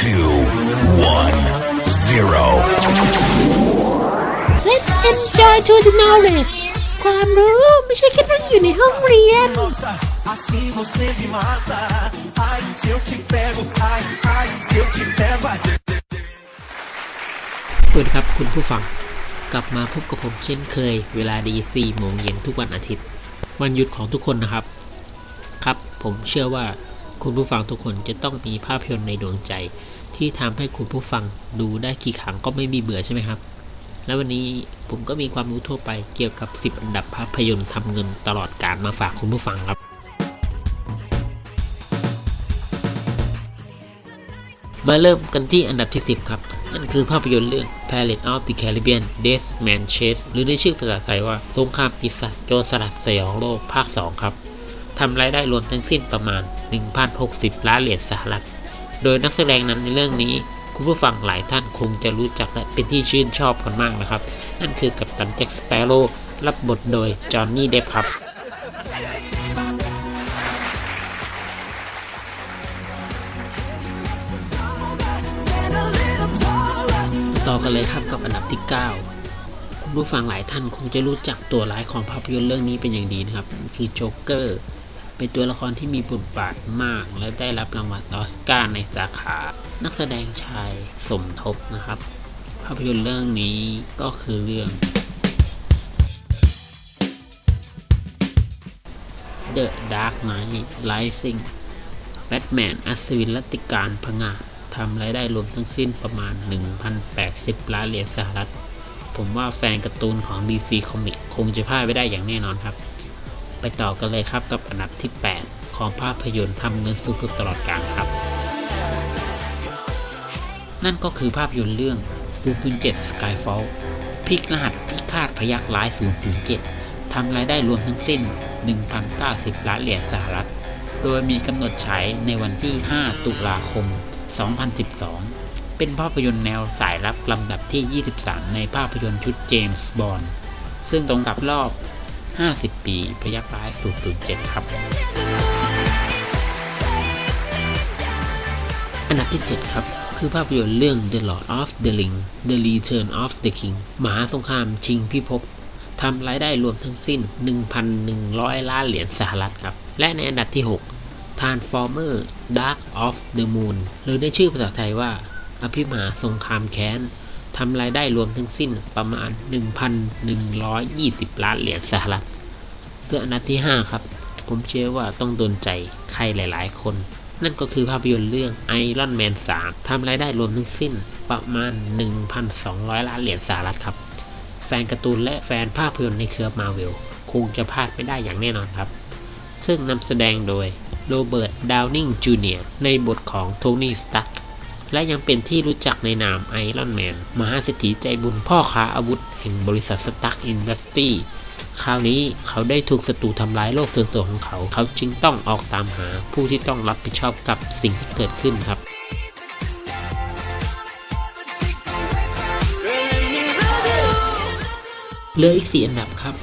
two, one, zero. Let's enjoy to the knowledge ความรู้ไม่ใช่แค่นั่งอยู่ในห้องเรียน Assim você me mata. Ai, se eu te pego, ai, ai, se eu te pego. สวัสดีครับคุณผู้ฟัง กลับมาพบกับผมเช่นเคย เวลาดี 4 โมงเย็นทุกวันอาทิตย์ วันหยุดของทุกคนนะครับ ครับผมเชื่อว่า คุณผู้ฟังทุกคนจะต้องมีภาพยนตร์ในดวงใจ ที่ทำให้คุณผู้ฟังดูได้กี่ครั้งก็ไม่มีเบื่อใช่ไหมครับ และวันนี้ผมก็มีความรู้ทั่วไปเกี่ยวกับ 10 อันดับภาพยนตร์ทำเงินตลอดการมาฝากคุณผู้ฟังครับ มาเริ่มกันที่อันดับที่ 10 ครับ นั่นคือภาพยนตร์เรื่อง Pirates of the Caribbean Death Man Chase หรือในชื่อภาษาไทยว่าสงครามปีศาจโจรสลัดสยองโลกภาค 2 ครับ ทำรายได้รวมทั้งสิ้นประมาณ 1,060 ล้านเหรียญสหรัฐ โดยนักแสดงนำในเรื่องนี้ คุณผู้ฟังหลายท่านคงจะรู้จักและเป็นที่ชื่นชอบกันมากนะครับ นั่นคือกัปตันแจ็คสเปโร่รับบทโดยจอห์นนี่เดฟครับต่อกันเลยครับกับอันดับที่ 9 คุณผู้ฟังหลายท่านคงจะรู้จักตัวร้ายของภาพยนตร์เรื่องนี้เป็นอย่างดีนะครับ คือโจ๊กเกอร์ เป็นตัวละครที่มีบทบาทมาก และได้รับรางวัลออสการ์ในสาขา นักแสดงชายสมทบนะครับ ภาพยนตร์เรื่องนี้ก็คือเรื่อง The Dark Knight Rising แบทแมนอัศวินรัติการพงาทำรายได้รวมทั้งสิ้นประมาณ 1,080 ล้านเหรียญสหรัฐ ผมว่าแฟนการ์ตูนของ DC Comics คงจะพลาดไม่ได้อย่างแน่นอนครับ ไปต่อกันเลยครับกับอันดับที่ 8 ของภาพยนตร์ทำเงินสูงสุดตลอดกาลครับ นั่นก็คือภาพยนตร์เรื่อง 007 Skyfall พลิกรหัสพิฆาตพยักร้าย 007 ทำรายได้รวมทั้งสิ้น 1,090 ล้านเหรียญสหรัฐ โดยมีกำหนดฉายในวันที่ 5 ตุลาคม 2012 เป็นภาพยนตร์แนวสายลับลำดับที่ 23 ในภาพยนตร์ชุดเจมส์บอนด์ซึ่งตรงกับรอบ 50 ปีพยักร้าย 007 ครับ อันดับที่ 7 ครับ คือภาพยนตร์เรื่อง The Lord of the Ring The Return of the King มหาสงครามชิงพิภพทำรายได้รวมทั้งสิ้น 1,100 ล้านเหรียญสหรัฐครับ และในอันดับที่ 6 Transformer Dark of the Moon หรือในชื่อภาษาไทยว่า อภิมหาสงครามแค้น ทำรายได้รวมทั้งสิ้นประมาณ 1,120 ล้านเหรียญสหรัฐส่วนอันดับที่ 5 ครับ ผมเชื่อว่าต้องโดนใจใครหลาย ๆ คน นั่นก็คือภาพยนตร์เรื่อง Iron Man 3ทำรายได้รวมทั้งสิ้นประมาณ 1,200 ล้านเหรียญสหรัฐครับ แฟนการ์ตูนและแฟนภาพยนตร์ในเครือมาเวลคงจะพลาดไม่ได้อย่างแน่นอนครับ ซึ่งนำแสดงโดยโรเบิร์ต ดาวนิง จูเนียร์ ในบทของโทนี่ สตั๊ก และยังเป็นที่รู้จักในนามไอรอนแมนมหาเศรษฐีใจบุญพ่อค้าอาวุธแห่งบริษัทสตั๊กอินดัสตรีคราวนี้เขาได้ถูกศัตรูทำร้ายโลกส่วนตัวของเขา เขาจึงต้องออกตามหาผู้ที่ต้องรับผิดชอบกับสิ่งที่เกิดขึ้นครับเหลืออีกสี่อันดับครับ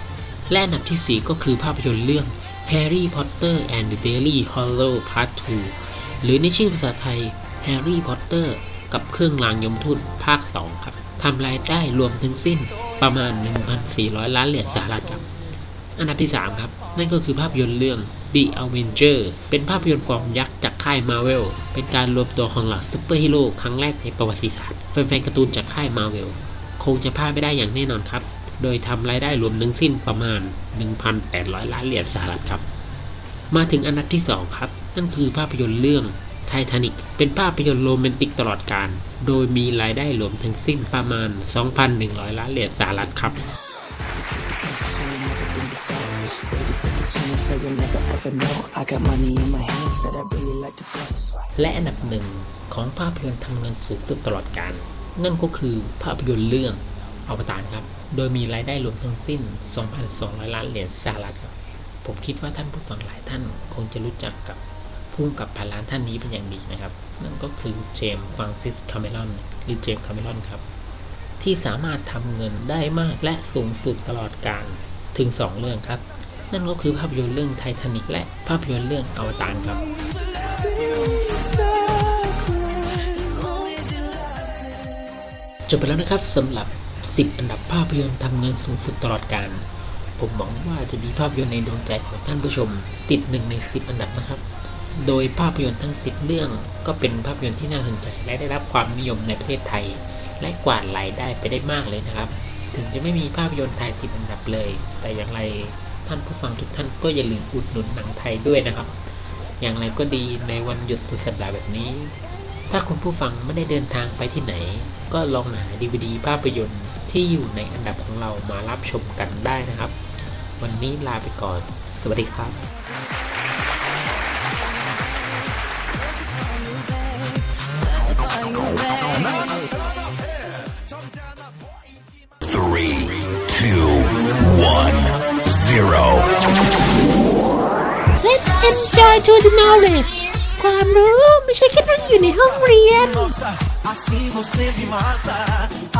และอันดับทีสี่4 ก็คือภาพยนตร์เรื่อง Harry Potter and the Daily Hollow Part 2 หรือในชื่อภาษาไทย Harry Potter กับเครื่องรางยมทูตภาค 2 ครับทำรายได้รวมทั้งสิ้นประมาณ 1,400 ล้านเหรียญสหรัฐครับ อันดับที่ 3 ครับ นั่นก็คือภาพยนตร์เรื่อง The Avenger เป็นภาพยนตร์ฟอร์มยักษ์จากค่าย Marvel เป็นการรวมตัวของเหล่าซูเปอร์ฮีโร่ครั้งแรกในประวัติศาสตร์แฟนๆการ์ตูนจากค่าย Marvel คงจะพลาดไม่ได้อย่างแน่นอนครับ โดยทำรายได้รวมทั้งสิ้นประมาณ 1,800 ล้านเหรียญสหรัฐครับ มาถึงอันดับที่ 2 ครับ นั่นคือภาพยนตร์เรื่อง ไททานิกเป็นภาพยนตร์โรแมนติกตลอดการ โดยมีรายได้รวมทั้งสิ้นประมาณ 2,100 ล้านเหรียญสหรัฐครับ และอันดับหนึ่งของภาพยนตร์ทำเงินสูงสุดตลอดการ นั่นก็คือภาพยนตร์เรื่องอวตารครับ โดยมีรายได้รวมทั้งสิ้น 2,200 ล้านเหรียญสหรัฐครับ ผมคิดว่าท่านผู้ฟังหลายท่านคงจะรู้จักกับ ผู้กำกับพันล้านท่านนี้เป็นอย่างดีนะครับ นั่นก็คือเจมส์ฟรานซิสคาเมรอนหรือเจมส์คาเมรอนครับ ที่สามารถทำเงินได้มากและสูงสุดตลอดการถึง 2 เรื่องครับ นั่นก็คือภาพยนตร์เรื่องไททานิกและภาพยนตร์เรื่องอวตารครับจบไปแล้วนะครับสำหรับ 10 อันดับภาพยนตร์ทำเงินสูงสุดตลอดการผมหวังว่าจะมีภาพยนตร์ในดวงใจของท่านผู้ชม ติดหนึ่งใน 10 อันดับนะครับ โดยภาพยนตร์ทั้ง 10 เรื่องก็เป็นภาพยนตร์ที่น่าสนใจ และได้รับความนิยมในประเทศไทย และกวาดรายได้ไปได้มากเลยนะครับ ถึงจะไม่มีภาพยนตร์ไทยติดอันดับเลย แต่อย่างไรท่านผู้ฟังทุกท่านก็อย่าลืมอุดหนุนหนังไทยด้วยนะครับ อย่างไรก็ดีในวันหยุดสุดสัปดาห์แบบนี้ ถ้าคุณผู้ฟังไม่ได้เดินทางไปที่ไหน ก็ลองหาดีวดีภาพยนตร์ที่อยู่ในอันดับของเรามารับชมกันได้นะครับ วันนี้ลาไปก่อน สวัสดีครับ กันจอยจูดินอลเลจความรู้ไม่ใช่แค่นั่งอยู่ในห้องเรียน Assim você me mata.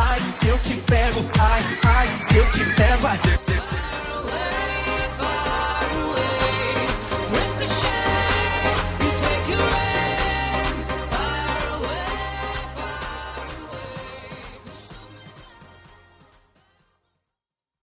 Ai, se eu te pego, ai, ai, se eu te pego, ai.